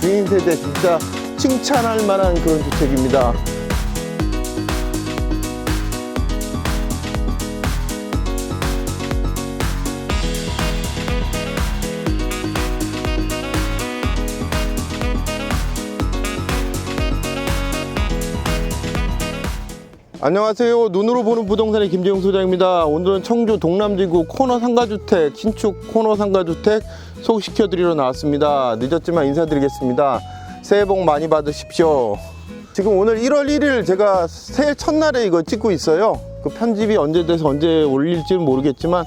주인 세대 진짜 칭찬할 만한 그런 주택입니다. 안녕하세요. 눈으로 보는 부동산의 김재용 소장입니다. 오늘은 청주 동남지구 코너 상가주택, 신축 코너 상가주택 소개시켜드리러 나왔습니다. 늦었지만 인사드리겠습니다. 새해 복 많이 받으십시오. 지금 오늘 1월 1일 제가 새해 첫날에 이거 찍고 있어요. 그 편집이 언제 돼서 언제 올릴지는 모르겠지만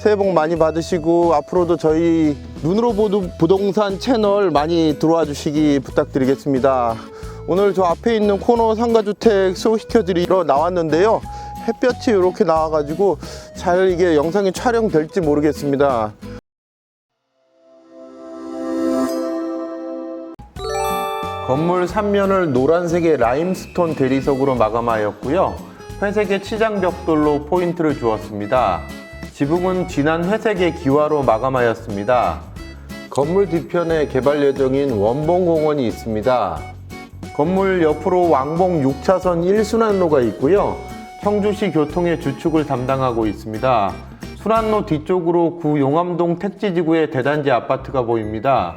새해 복 많이 받으시고 앞으로도 저희 눈으로 보는 부동산 채널 많이 들어와 주시기 부탁드리겠습니다. 오늘 저 앞에 있는 코너 상가주택 소개시켜드리러 나왔는데요. 햇볕이 이렇게 나와가지고 잘 이게 영상이 촬영될지 모르겠습니다. 건물 3면을 노란색의 라임스톤 대리석으로 마감하였고요. 회색의 치장 벽돌로 포인트를 주었습니다. 지붕은 진한 회색의 기와로 마감하였습니다. 건물 뒤편에 개발 예정인 원봉공원이 있습니다. 건물 옆으로 왕복 6차선 1순환로가 있고요. 청주시 교통의 주축을 담당하고 있습니다. 순환로 뒤쪽으로 구 용암동 택지지구의 대단지 아파트가 보입니다.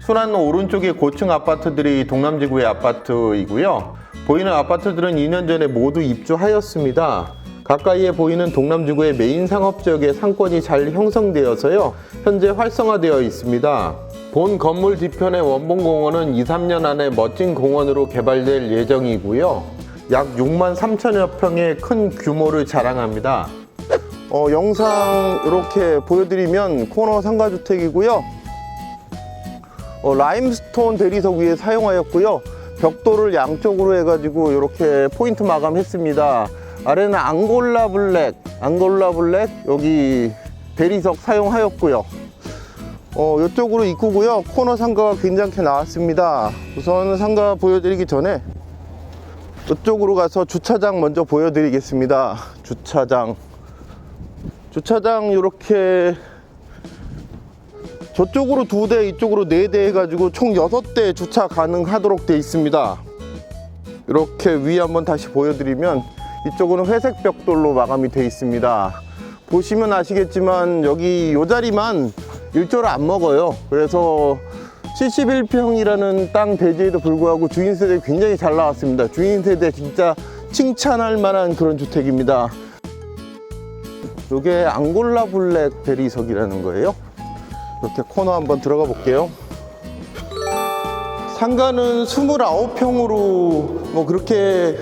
순환로 오른쪽에 고층 아파트들이 동남지구의 아파트이고요. 보이는 아파트들은 2년 전에 모두 입주하였습니다. 가까이에 보이는 동남지구의 메인 상업지역의 상권이 잘 형성되어서요. 현재 활성화되어 있습니다. 본 건물 뒤편의 원봉공원은 2, 3년 안에 멋진 공원으로 개발될 예정이고요. 약 6만 3천여 평의 큰 규모를 자랑합니다. 어, 영상 이렇게 보여드리면 코너 상가주택이고요. 어, 라임스톤 대리석 위에 사용하였고요. 벽돌을 양쪽으로 해가지고 이렇게 포인트 마감했습니다. 아래는 앙골라 블랙, 앙골라 블랙 여기 대리석 사용하였고요. 어, 이쪽으로 입구고요. 코너 상가가 괜찮게 나왔습니다. 우선 상가 보여드리기 전에 이쪽으로 가서 주차장 먼저 보여드리겠습니다. 주차장. 주차장 이렇게 저쪽으로 두 대, 이쪽으로 네 대 해가지고 총 여섯 대 주차 가능하도록 되어 있습니다. 이렇게 위 한번 다시 보여드리면 이쪽은 회색 벽돌로 마감이 되어 있습니다. 보시면 아시겠지만 여기 이 자리만 일조를 안 먹어요. 그래서 71평이라는 땅 대지에도 불구하고 주인 세대 굉장히 잘 나왔습니다. 주인 세대 진짜 칭찬할 만한 그런 주택입니다. 이게 앙골라 블랙 대리석이라는 거예요. 이렇게 코너 한번 들어가 볼게요. 상가는 29평으로 뭐 그렇게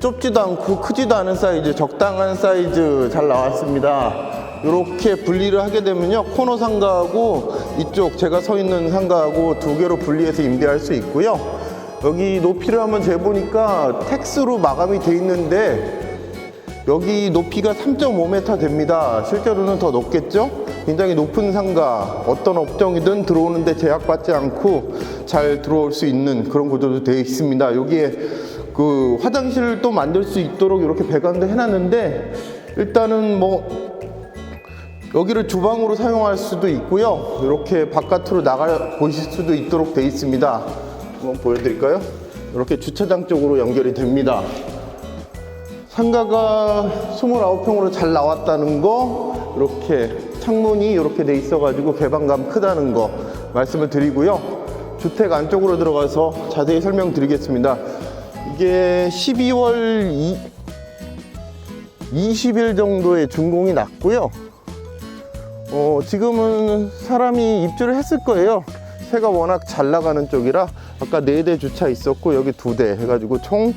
좁지도 않고 크지도 않은 사이즈, 적당한 사이즈 잘 나왔습니다. 이렇게 분리를 하게 되면요. 코너 상가하고 이쪽 제가 서 있는 상가하고 두 개로 분리해서 임대할 수 있고요. 여기 높이를 한번 재보니까 텍스로 마감이 돼 있는데 여기 높이가 3.5m 됩니다. 실제로는 더 높겠죠? 굉장히 높은 상가, 어떤 업종이든 들어오는데 제약받지 않고 잘 들어올 수 있는 그런 구조도 되어 있습니다. 여기에 그 화장실도 만들 수 있도록 이렇게 배관도 해놨는데 일단은 뭐 여기를 주방으로 사용할 수도 있고요. 이렇게 바깥으로 나가 보실 수도 있도록 되어 있습니다. 한번 보여드릴까요? 이렇게 주차장 쪽으로 연결이 됩니다. 상가가 29평으로 잘 나왔다는 거 이렇게 창문이 이렇게 돼 있어 가지고 개방감 크다는 거 말씀을 드리고요 주택 안쪽으로 들어가서 자세히 설명드리겠습니다 이게 12월 2, 20일 정도에 준공이 났고요 어, 지금은 사람이 입주를 했을 거예요 새가 워낙 잘 나가는 쪽이라 아까 4대 주차 있었고 여기 2대 해가지고 총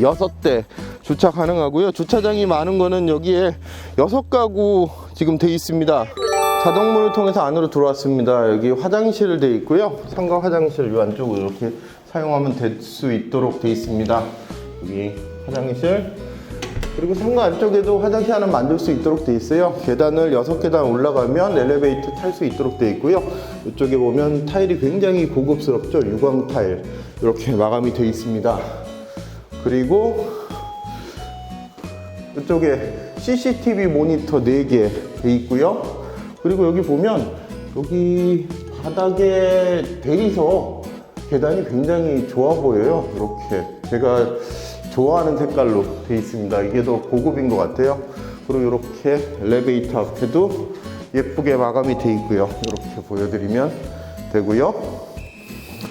여섯 대 주차 가능하고요. 주차장이 많은 거는 여기에 여섯 가구 지금 돼 있습니다. 자동문을 통해서 안으로 들어왔습니다. 여기 화장실 돼 있고요. 상가 화장실 이 안쪽으로 이렇게 사용하면 될 수 있도록 돼 있습니다. 여기 화장실 그리고 상가 안쪽에도 화장실 하나 만들 수 있도록 돼 있어요. 계단을 6계단 올라가면 엘리베이터 탈 수 있도록 돼 있고요. 이쪽에 보면 타일이 굉장히 고급스럽죠. 유광 타일. 이렇게 마감이 돼 있습니다. 그리고 이쪽에 CCTV 모니터 4개 돼 있고요. 그리고 여기 보면 여기 바닥에 대리석 계단이 굉장히 좋아 보여요. 이렇게 제가 좋아하는 색깔로 돼 있습니다. 이게 더 고급인 것 같아요. 그리고 이렇게 엘리베이터 앞에도 예쁘게 마감이 돼 있고요. 이렇게 보여드리면 되고요.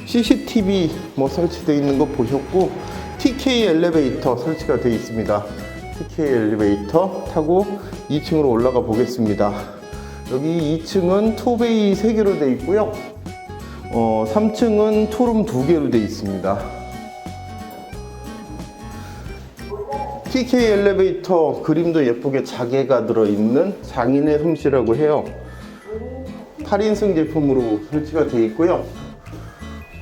CCTV 뭐 설치되어 있는 거 보셨고 TK 엘리베이터 설치가 되어 있습니다. TK 엘리베이터 타고 2층으로 올라가 보겠습니다. 여기 2층은 투베이 3개로 되어 있고요. 어, 3층은 투룸 2개로 되어 있습니다. TK 엘리베이터 그림도 예쁘게 자개가 들어있는 장인의 솜씨라고 해요. 8인승 제품으로 설치가 되어 있고요.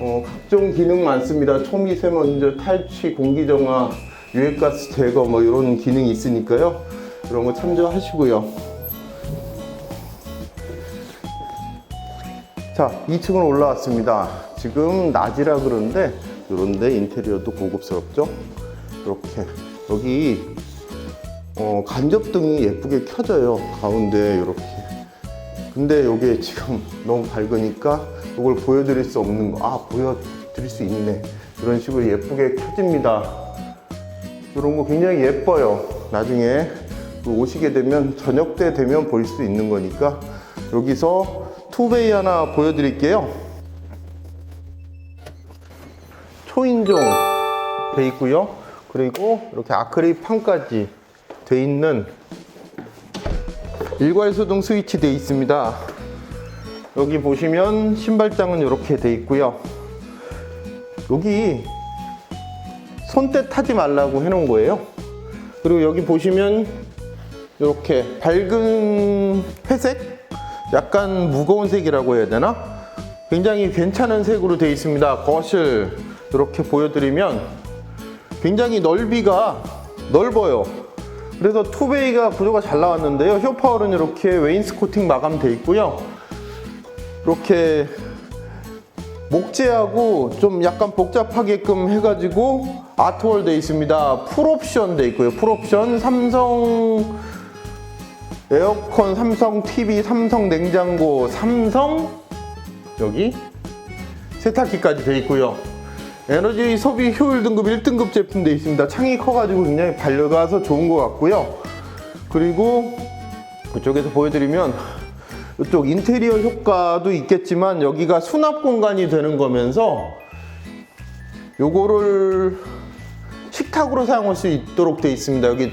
어, 각종 기능 많습니다. 초미세먼지 탈취, 공기정화, 유해가스 제거 뭐 이런 기능이 있으니까요. 이런 거 참조하시고요. 자, 2층으로 올라왔습니다. 지금 낮이라 그러는데 이런데 인테리어도 고급스럽죠? 이렇게 여기 어, 간접등이 예쁘게 켜져요. 가운데 이렇게. 근데 이게 지금 너무 밝으니까 이걸 보여드릴 수 없는 거. 아, 보여드릴 수 있네. 이런 식으로 예쁘게 켜집니다. 이런 거 굉장히 예뻐요. 나중에 또 오시게 되면 저녁 때 되면 볼 수 있는 거니까 여기서 투베이 하나 보여드릴게요. 초인종 돼 있고요. 그리고 이렇게 아크릴 판까지 돼 있는 일괄소등 스위치 돼 있습니다. 여기 보시면 신발장은 이렇게 돼 있고요. 여기 손때 타지 말라고 해 놓은 거예요. 그리고 여기 보시면 이렇게 밝은 회색, 약간 무거운 색이라고 해야 되나? 굉장히 괜찮은 색으로 되어 있습니다. 거실 이렇게 보여드리면 굉장히 넓이가 넓어요. 그래서 투베이가 구조가 잘 나왔는데요. 쇼파월은 이렇게 웨인스코팅 마감돼 있고요. 이렇게 목재하고 좀 약간 복잡하게끔 해가지고 아트월 돼 있습니다. 풀옵션 돼 있고요. 풀옵션 삼성 에어컨, 삼성 TV, 삼성 냉장고, 삼성 여기 세탁기까지 돼 있고요. 에너지 소비 효율 등급 1등급 제품 돼 있습니다. 창이 커가지고 굉장히 밝아서 좋은 것 같고요. 그리고 이쪽에서 보여드리면 이쪽 인테리어 효과도 있겠지만 여기가 수납 공간이 되는 거면서 요거를 식탁으로 사용할 수 있도록 되어 있습니다. 여기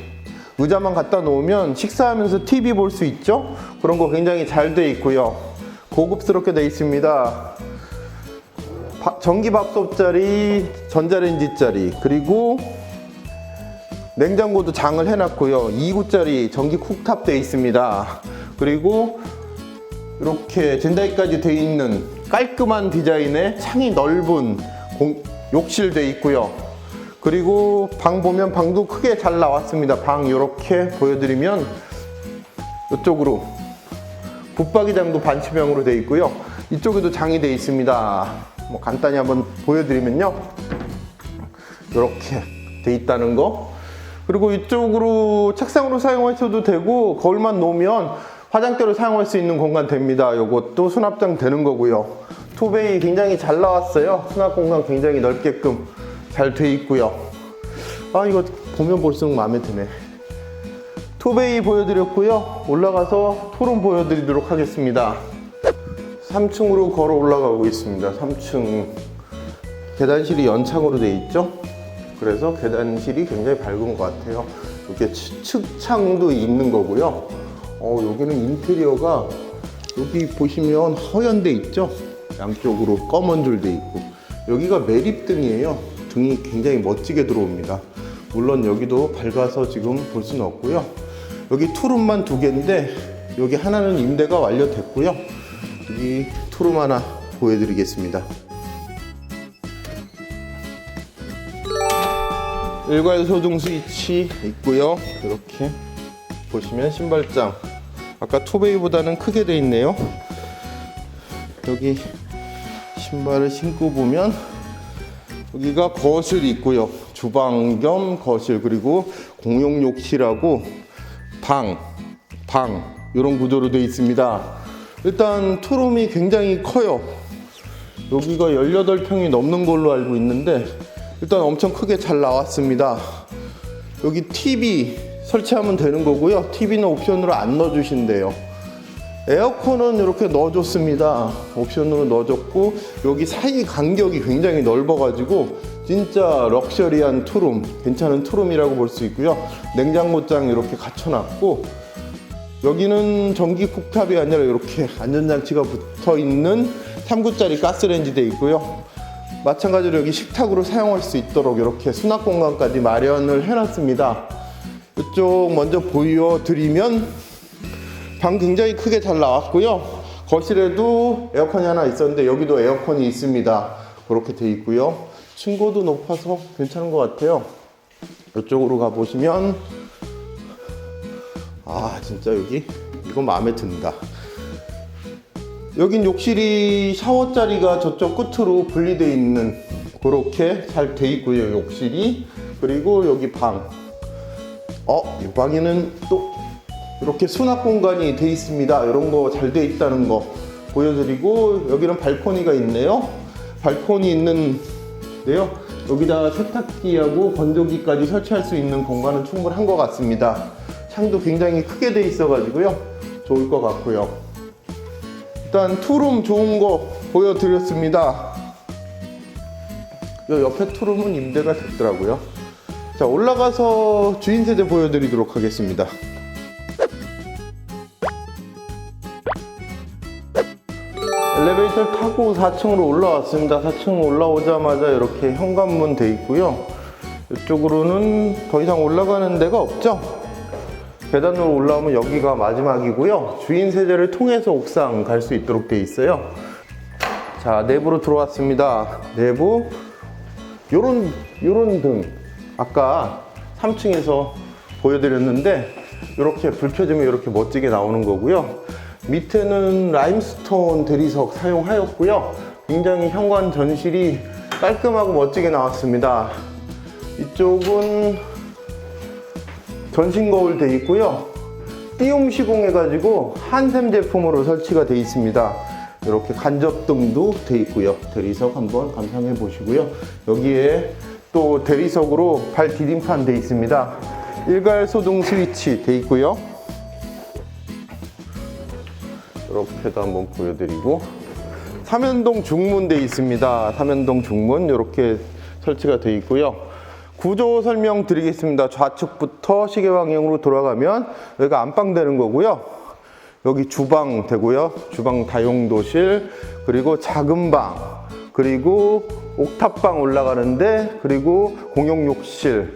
의자만 갖다 놓으면 식사하면서 TV 볼 수 있죠? 그런 거 굉장히 잘 되어 있고요. 고급스럽게 되어 있습니다. 바- 전기밥솥자리, 전자레인지자리, 그리고 냉장고도 장을 해놨고요. 2구짜리 전기 쿡탑 되어 있습니다. 그리고 이렇게 젠다이까지 되어 있는 깔끔한 디자인의 창이 넓은 공- 욕실 되어 있고요. 그리고 방 보면 방도 크게 잘 나왔습니다. 방 이렇게 보여드리면 이쪽으로 붙박이장도 반치명으로 되어 있고요. 이쪽에도 장이 되어 있습니다. 뭐 간단히 한번 보여드리면요. 이렇게 돼 있다는 거. 그리고 이쪽으로 책상으로 사용하셔도 되고 거울만 놓으면 화장대로 사용할 수 있는 공간 됩니다. 이것도 수납장 되는 거고요. 투베이 굉장히 잘 나왔어요. 수납 공간 굉장히 넓게끔 잘 돼 있고요. 아 이거 보면 볼수록 마음에 드네. 투베이 보여드렸고요. 올라가서 토론 보여드리도록 하겠습니다. 3층으로 걸어 올라가고 있습니다. 3층 계단실이 연창으로 되어 있죠. 그래서 계단실이 굉장히 밝은 것 같아요. 이렇게 치- 측창도 있는 거고요. 어, 여기는 인테리어가 여기 보시면 허연돼 있죠. 양쪽으로 검은 줄 돼 있고 여기가 매립등이에요. 등이 굉장히 멋지게 들어옵니다. 물론 여기도 밝아서 지금 볼 수는 없고요. 여기 투룸만 두 개인데 여기 하나는 임대가 완료됐고요. 여기 투룸 하나 보여드리겠습니다. 일괄 소등 스위치 있고요. 이렇게 보시면 신발장. 아까 투베이보다는 크게 돼 있네요. 여기 신발을 신고 보면 여기가 거실이 있고요. 주방 겸 거실 그리고 공용 욕실하고 방, 방 이런 구조로 되어 있습니다. 일단 투룸이 굉장히 커요. 여기가 18평이 넘는 걸로 알고 있는데 일단 엄청 크게 잘 나왔습니다. 여기 TV 설치하면 되는 거고요. TV는 옵션으로 안 넣어주신대요. 에어컨은 이렇게 넣어줬습니다. 옵션으로 넣어줬고 여기 사이 간격이 굉장히 넓어가지고 진짜 럭셔리한 투룸, 괜찮은 투룸이라고 볼 수 있고요. 냉장고장 이렇게 갖춰놨고 여기는 전기 쿡탑이 아니라 이렇게 안전장치가 붙어 있는 3구짜리 가스레인지 돼 있고요. 마찬가지로 여기 식탁으로 사용할 수 있도록 이렇게 수납 공간까지 마련을 해놨습니다. 이쪽 먼저 보여드리면 방 굉장히 크게 잘 나왔고요. 거실에도 에어컨이 하나 있었는데 여기도 에어컨이 있습니다. 그렇게 돼 있고요. 층고도 높아서 괜찮은 것 같아요. 이쪽으로 가보시면 아 진짜 여기 이거 마음에 든다. 여긴 욕실이 샤워 자리가 저쪽 끝으로 분리되어 있는 그렇게 잘 돼 있고요. 욕실이 그리고 여기 방. 어, 이 방에는 또 이렇게 수납 공간이 돼 있습니다. 이런 거 잘 돼 있다는 거 보여드리고 여기는 발코니가 있네요. 발코니 있는데요. 여기다 세탁기하고 건조기까지 설치할 수 있는 공간은 충분한 것 같습니다. 창도 굉장히 크게 돼 있어가지고요. 좋을 것 같고요. 일단 투룸 좋은 거 보여드렸습니다. 요 옆에 투룸은 임대가 됐더라고요. 자 올라가서 주인 세대 보여드리도록 하겠습니다. 엘리베이터를 타고 4층으로 올라왔습니다. 4층 올라오자마자 이렇게 현관문 돼 있고요. 이쪽으로는 더 이상 올라가는 데가 없죠. 계단으로 올라오면 여기가 마지막이고요. 주인 세대를 통해서 옥상 갈 수 있도록 돼 있어요. 자, 내부로 들어왔습니다. 내부 요런 요런 등 아까 3층에서 보여드렸는데 이렇게 불 켜지면 이렇게 멋지게 나오는 거고요. 밑에는 라임스톤 대리석 사용하였고요. 굉장히 현관 전실이 깔끔하고 멋지게 나왔습니다. 이쪽은 전신 거울 돼 있고요. 띄움 시공해가지고 한샘 제품으로 설치가 돼 있습니다. 이렇게 간접등도 돼 있고요. 대리석 한번 감상해 보시고요. 여기에 또 대리석으로 발 디딤판 돼 있습니다. 일괄 소등 스위치 돼 있고요. 이렇게도 한번 보여드리고 삼연동 중문 돼 있습니다. 삼연동 중문 이렇게 설치가 돼 있고요. 구조 설명 드리겠습니다. 좌측부터 시계 방향으로 돌아가면 여기가 안방 되는 거고요. 여기 주방 되고요. 주방 다용도실 그리고 작은 방 그리고 옥탑방 올라가는데 그리고 공용 욕실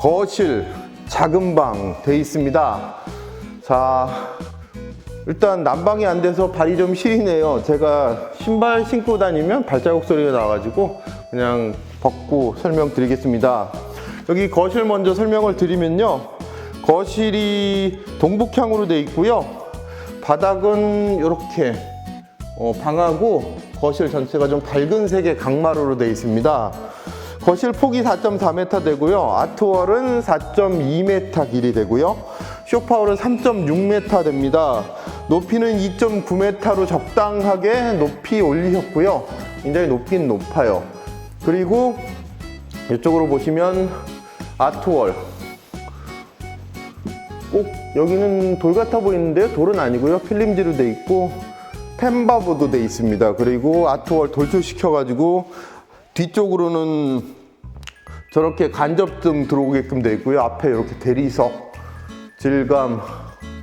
거실 작은 방 돼 있습니다. 자 일단 난방이 안 돼서 발이 좀 시리네요. 제가 신발 신고 다니면 발자국 소리가 나가지고 그냥 벗고 설명드리겠습니다. 여기 거실 먼저 설명을 드리면요. 거실이 동북향으로 되어 있고요. 바닥은 이렇게 어, 방하고 거실 전체가 좀 밝은 색의 강마루로 되어 있습니다. 거실 폭이 4.4m 되고요. 아트월은 4.2m 길이 되고요. 쇼파월은 3.6m 됩니다. 높이는 2.9m로 적당하게 높이 올리셨고요. 굉장히 높긴 높아요. 그리고 이쪽으로 보시면 아트월. 꼭 여기는 돌 같아 보이는데요. 돌은 아니고요. 필름지로 돼 있고 펜바보도 돼 있습니다. 그리고 아트월 돌출시켜 가지고 뒤쪽으로는 저렇게 간접등 들어오게끔 돼 있고요. 앞에 이렇게 대리석 질감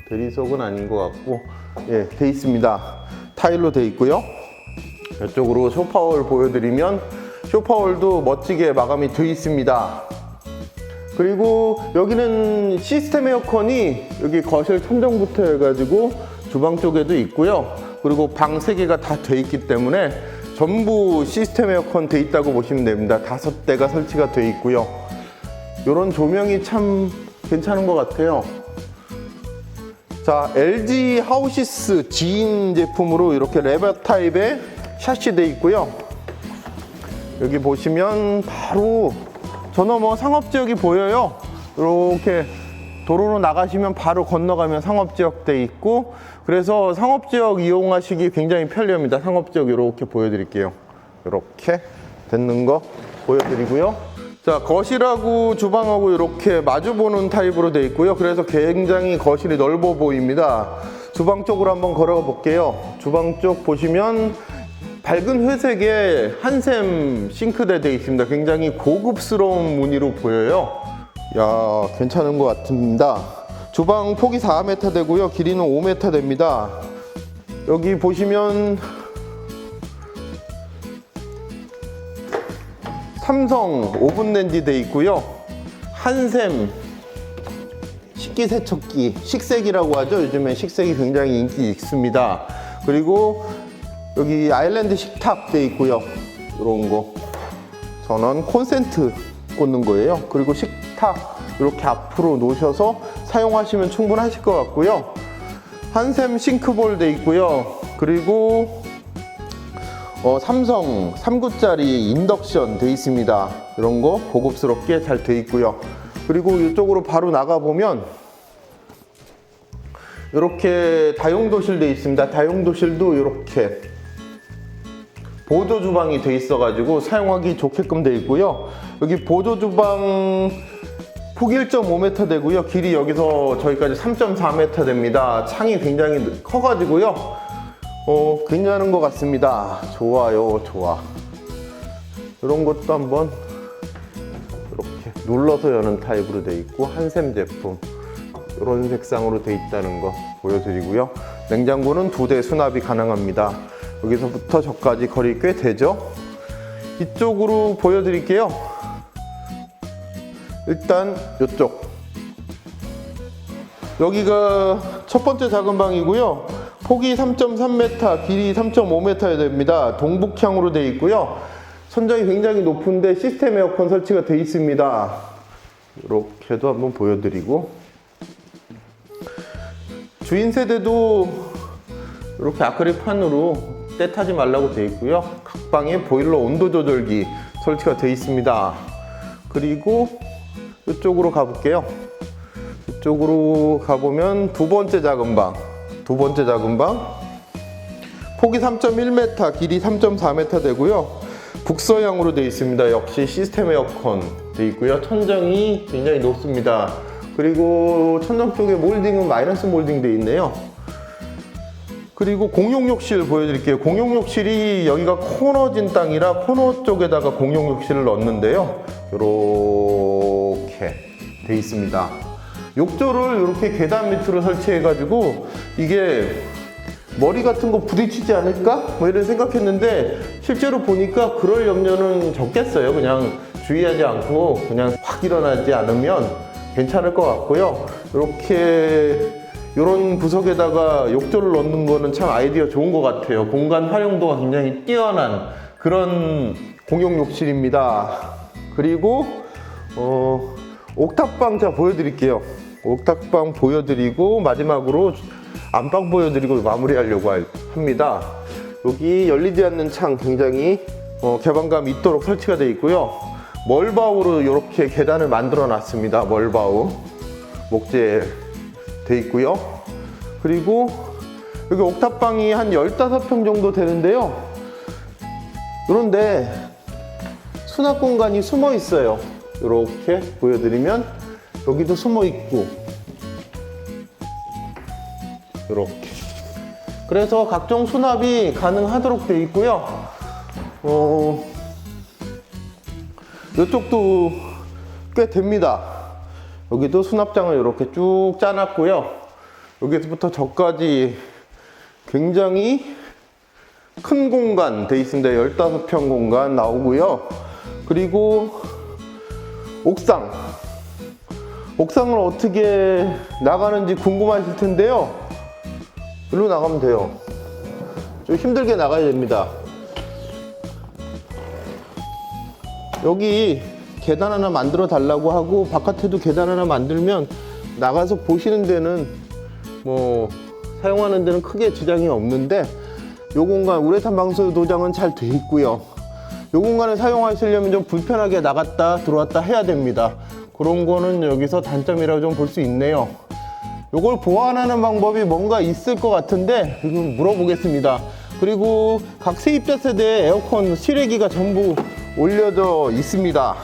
대리석은 아닌 것 같고 예, 돼 있습니다. 타일로 돼 있고요. 이쪽으로 쇼파월 보여드리면 쇼파월도 멋지게 마감이 돼 있습니다. 그리고 여기는 시스템 에어컨이 여기 거실 천정부터 해가지고 주방 쪽에도 있고요. 그리고 방세 개가 다 돼 있기 때문에 전부 시스템 에어컨 돼 있다고 보시면 됩니다. 다섯 대가 설치가 돼 있고요. 이런 조명이 참 괜찮은 것 같아요. 자, LG 하우시스 지인 제품으로 이렇게 레버 타입의 샷시 돼 있고요. 여기 보시면 바로 저 너머 상업지역이 보여요. 이렇게 도로로 나가시면 바로 건너가면 상업지역 돼 있고 그래서 상업지역 이용하시기 굉장히 편리합니다. 상업지역 이렇게 보여드릴게요. 이렇게 됐는 거 보여드리고요. 자 거실하고 주방하고 이렇게 마주보는 타입으로 돼 있고요. 그래서 굉장히 거실이 넓어 보입니다. 주방 쪽으로 한번 걸어가 볼게요. 주방 쪽 보시면 밝은 회색의 한샘 싱크대 돼 있습니다. 굉장히 고급스러운 무늬로 보여요. 야, 괜찮은 것 같습니다. 주방 폭이 4m 되고요. 길이는 5m 됩니다. 여기 보시면 삼성 오븐 렌지 돼 있고요. 한샘 식기세척기, 식색이라고 하죠. 요즘에 식색이 굉장히 인기 있습니다. 그리고 여기 아일랜드 식탁 돼 있고요. 이런 거. 전원 콘센트 꽂는 거예요. 그리고 식탁 이렇게 앞으로 놓으셔서 사용하시면 충분하실 것 같고요. 한샘 싱크볼 돼 있고요. 그리고 어, 삼성 3구짜리 인덕션 돼 있습니다. 이런 거 고급스럽게 잘 돼 있고요. 그리고 이쪽으로 바로 나가 보면 이렇게 다용도실 돼 있습니다. 다용도실도 이렇게 보조 주방이 돼 있어 가지고 사용하기 좋게끔 돼 있고요. 여기 보조 주방 폭이 1.5m 되고요. 길이 여기서 저기까지 3.4m 됩니다. 창이 굉장히 커 가지고요. 어, 괜찮은 것 같습니다. 좋아요, 좋아. 이런 것도 한번 이렇게 눌러서 여는 타입으로 돼 있고 한샘 제품 이런 색상으로 돼 있다는 거 보여드리고요. 냉장고는 두 대 수납이 가능합니다. 여기서부터 저까지 거리 꽤 되죠? 이쪽으로 보여드릴게요. 일단 이쪽 여기가 첫 번째 작은 방이고요. 폭이 3.3m, 길이 3.5m 됩니다. 동북향으로 되어 있고요. 천장이 굉장히 높은데 시스템 에어컨 설치가 되어 있습니다. 이렇게도 한번 보여드리고 주인 세대도 이렇게 아크릴 판으로 때 타지 말라고 되어 있고요. 각 방에 보일러 온도 조절기 설치가 되어 있습니다. 그리고 이쪽으로 가볼게요. 이쪽으로 가보면 두 번째 작은 방. 두 번째 작은 방. 폭이 3.1m, 길이 3.4m 되고요. 북서향으로 되어 있습니다. 역시 시스템 에어컨 되어 있고요. 천정이 굉장히 높습니다. 그리고 천정 쪽에 몰딩은 마이너스 몰딩 되어 있네요. 그리고 공용 욕실 보여드릴게요. 공용 욕실이 여기가 코너진 땅이라 코너 쪽에다가 공용 욕실을 넣었는데요. 이렇게 돼 있습니다. 욕조를 이렇게 계단 밑으로 설치해가지고 이게 머리 같은 거 부딪히지 않을까? 뭐 이런 생각했는데 실제로 보니까 그럴 염려는 적겠어요. 그냥 주의하지 않고 그냥 확 일어나지 않으면 괜찮을 것 같고요. 이렇게 이런 구석에다가 욕조를 넣는 거는 참 아이디어 좋은 것 같아요. 공간 활용도가 굉장히 뛰어난 그런 공용 욕실입니다. 그리고 어, 옥탑방 제가 보여드릴게요. 옥탑방 보여드리고 마지막으로 안방 보여드리고 마무리하려고 할- 합니다. 여기 열리지 않는 창 굉장히 어, 개방감 있도록 설치가 되어 있고요. 멀바우로 이렇게 계단을 만들어 놨습니다. 멀바우 목재 돼 있고요. 그리고 여기 옥탑방이 한 15평 정도 되는데요. 그런데 수납 공간이 숨어 있어요. 이렇게 보여드리면 여기도 숨어 있고 이렇게 그래서 각종 수납이 가능하도록 되어 있고요. 어, 이쪽도 꽤 됩니다. 여기도 수납장을 이렇게 쭉 짜놨고요. 여기서부터 저까지 굉장히 큰 공간 돼 있습니다. 15평 공간 나오고요. 그리고 옥상. 옥상을 어떻게 나가는지 궁금하실 텐데요. 일로 나가면 돼요. 좀 힘들게 나가야 됩니다. 여기 계단 하나 만들어 달라고 하고 바깥에도 계단 하나 만들면 나가서 보시는 데는 뭐 사용하는 데는 크게 지장이 없는데 요 공간 우레탄 방수 도장은 잘 돼 있고요. 요 공간을 사용하시려면 좀 불편하게 나갔다 들어왔다 해야 됩니다. 그런 거는 여기서 단점이라고 좀 볼 수 있네요. 요걸 보완하는 방법이 뭔가 있을 것 같은데 지금 물어보겠습니다. 그리고 각 세입자 세대에 에어컨 실외기가 전부 올려져 있습니다.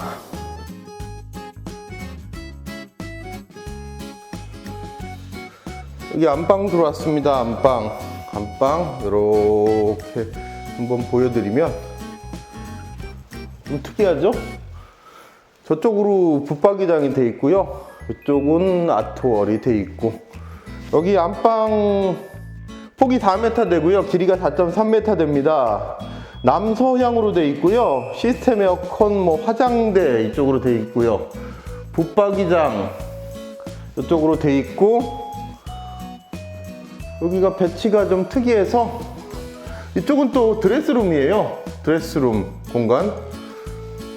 여기 안방 들어왔습니다. 안방. 안방 이렇게 한번 보여드리면 좀 특이하죠? 저쪽으로 붙박이장이 돼 있고요. 이쪽은 아트월이 돼 있고 여기 안방 폭이 4m 되고요. 길이가 4.3m 됩니다. 남서향으로 돼 있고요. 시스템 에어컨 뭐 화장대 이쪽으로 돼 있고요. 붙박이장 이쪽으로 돼 있고 여기가 배치가 좀 특이해서 이쪽은 또 드레스룸이에요. 드레스룸 공간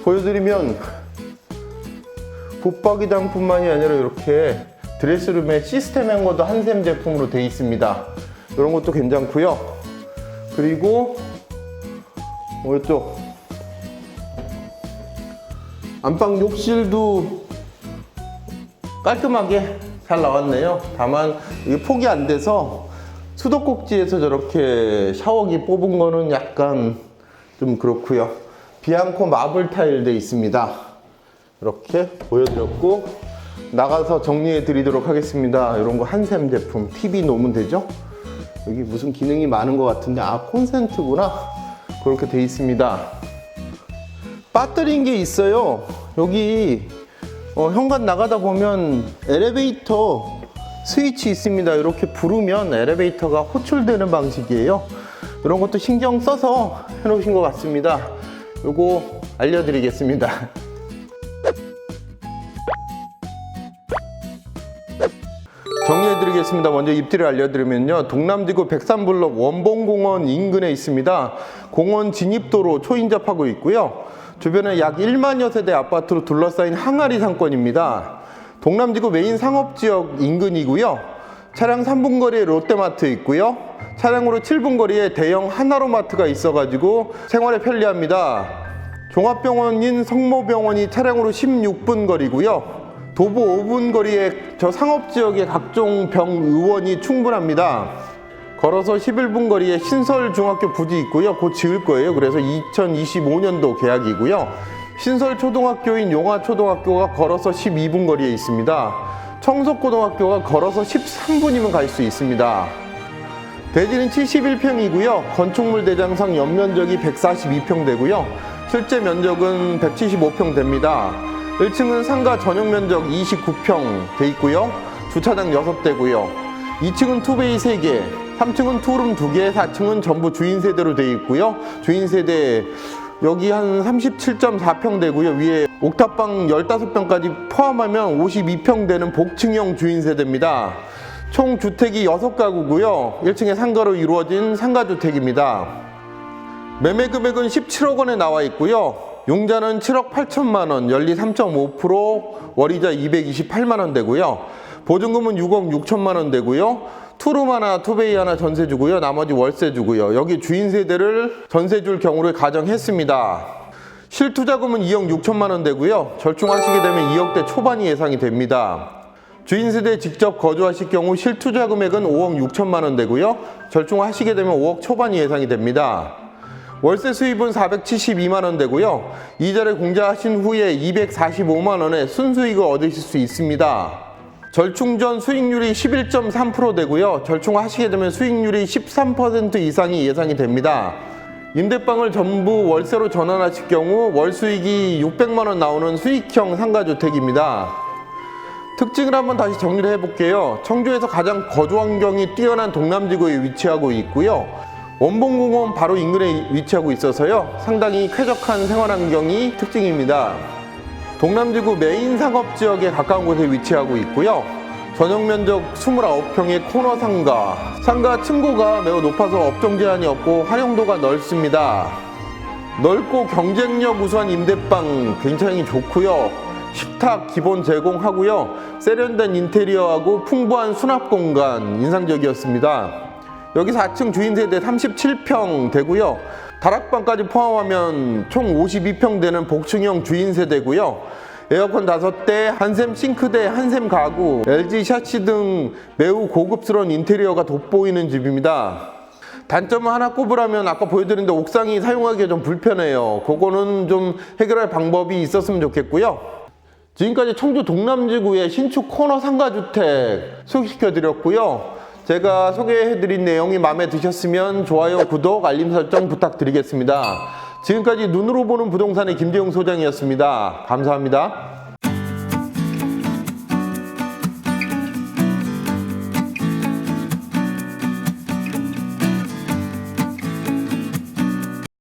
보여드리면 붙박이장뿐만이 아니라 이렇게 드레스룸에 시스템 행거도 한샘 제품으로 되어 있습니다. 이런 것도 괜찮고요. 그리고 어, 이쪽 안방 욕실도 깔끔하게 잘 나왔네요. 다만 이게 폭이 안 돼서 수도꼭지에서 저렇게 샤워기 뽑은 거는 약간 좀 그렇고요. 비앙코 마블 타일 돼 있습니다. 이렇게 보여드렸고 나가서 정리해 드리도록 하겠습니다. 이런 거 한샘 제품 TV 놓으면 되죠? 여기 무슨 기능이 많은 것 같은데 아 콘센트구나 그렇게 돼 있습니다. 배터리인 게 있어요. 여기 어, 현관 나가다 보면 엘리베이터 스위치 있습니다. 이렇게 부르면 엘리베이터가 호출되는 방식이에요. 이런 것도 신경 써서 해놓으신 것 같습니다. 요거 알려드리겠습니다. 정리해드리겠습니다. 먼저 입지를 알려드리면요. 동남지구 백산블록 원봉공원 인근에 있습니다. 공원 진입도로 초인접하고 있고요. 주변에 약 1만여 세대 아파트로 둘러싸인 항아리 상권입니다. 동남지구 메인 상업지역 인근이고요. 차량 3분 거리에 롯데마트 있고요. 차량으로 7분 거리에 대형 하나로마트가 있어가지고 생활에 편리합니다. 종합병원인 성모병원이 차량으로 16분 거리고요. 도보 5분 거리에 저 상업지역의 각종 병 의원이 충분합니다. 걸어서 11분 거리에 신설중학교 부지 있고요. 곧 지을 거예요. 그래서 2025년도 계약이고요. 신설 초등학교인 용화 초등학교가 걸어서 12분 거리에 있습니다. 청석고등학교가 걸어서 13분이면 갈 수 있습니다. 대지는 71평이고요. 건축물 대장상 연면적이 142평 되고요. 실제 면적은 175평 됩니다. 1층은 상가 전용 면적 29평 돼 있고요. 주차장 6대고요. 2층은 투베이 3개, 3층은 투룸 2개, 4층은 전부 주인 세대로 돼 있고요. 주인 세대 여기 한 37.4평 되고요. 위에 옥탑방 15평까지 포함하면 52평 되는 복층형 주인 세대입니다. 총 주택이 6가구고요. 1층에 상가로 이루어진 상가주택입니다. 매매 금액은 17억 원에 나와 있고요. 용자는 7억 8천만 원, 연리 3.5%, 월이자 228만 원 되고요. 보증금은 6억 6천만 원 되고요. 투룸 하나, 투베이 하나 전세 주고요. 나머지 월세 주고요. 여기 주인 세대를 전세 줄 경우를 가정했습니다. 실투자금은 2억 6천만 원 되고요. 절충하시게 되면 2억대 초반이 예상이 됩니다. 주인 세대 직접 거주하실 경우 실투자 금액은 5억 6천만 원 되고요. 절충하시게 되면 5억 초반이 예상이 됩니다. 월세 수입은 472만 원 되고요. 이자를 공제하신 후에 245만 원의 순수익을 얻으실 수 있습니다. 절충 전 수익률이 11.3% 되고요. 절충하시게 되면 수익률이 13% 이상이 예상이 됩니다. 임대방을 전부 월세로 전환하실 경우 월 수익이 600만 원 나오는 수익형 상가주택입니다. 특징을 한번 다시 정리를 해볼게요. 청주에서 가장 거주 환경이 뛰어난 동남지구에 위치하고 있고요. 원봉공원 바로 인근에 위치하고 있어서요. 상당히 쾌적한 생활 환경이 특징입니다. 동남지구 메인 상업 지역에 가까운 곳에 위치하고 있고요. 전용 면적 29평의 코너 상가. 상가 층고가 매우 높아서 업종 제한이 없고 활용도가 넓습니다. 넓고 경쟁력 우수한 임대방 굉장히 좋고요. 식탁 기본 제공하고요. 세련된 인테리어하고 풍부한 수납 공간 인상적이었습니다. 여기 4층 주인 세대 37평 되고요. 다락방까지 포함하면 총 52평 되는 복층형 주인 세대고요. 에어컨 5대, 한샘 싱크대, 한샘 가구, LG 샤시 등 매우 고급스러운 인테리어가 돋보이는 집입니다. 단점을 하나 꼽으라면 아까 보여드린 데 옥상이 사용하기가 좀 불편해요. 그거는 좀 해결할 방법이 있었으면 좋겠고요. 지금까지 청주 동남지구의 신축 코너 상가주택 소개시켜드렸고요. 제가 소개해드린 내용이 마음에 드셨으면 좋아요, 구독, 알림 설정 부탁드리겠습니다. 지금까지 눈으로 보는 부동산의 김재용 소장이었습니다. 감사합니다.